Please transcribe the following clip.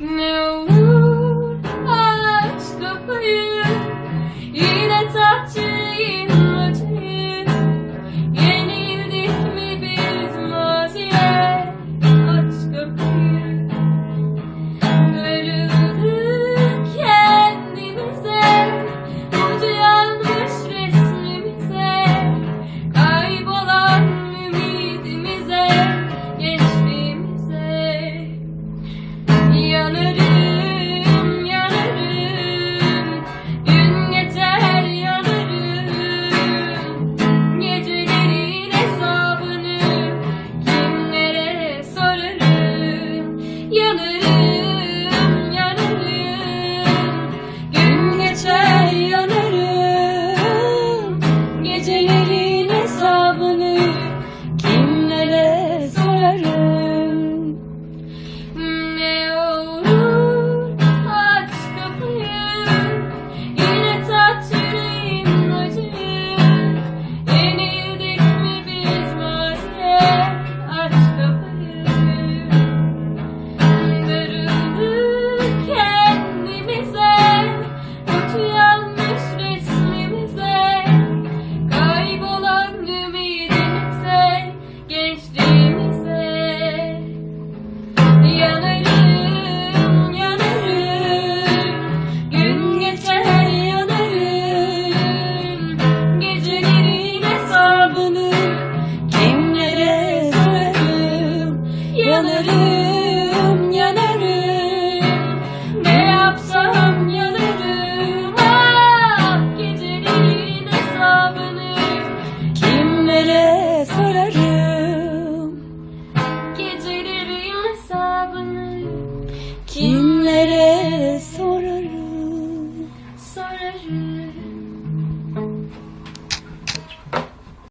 Ne yanarım yanarım. Ne yapsam yanarım. Ah, Gecelerin hesabını kimlere sorarım? Gecelerin hesabını kimlere sorarım? Sorarım.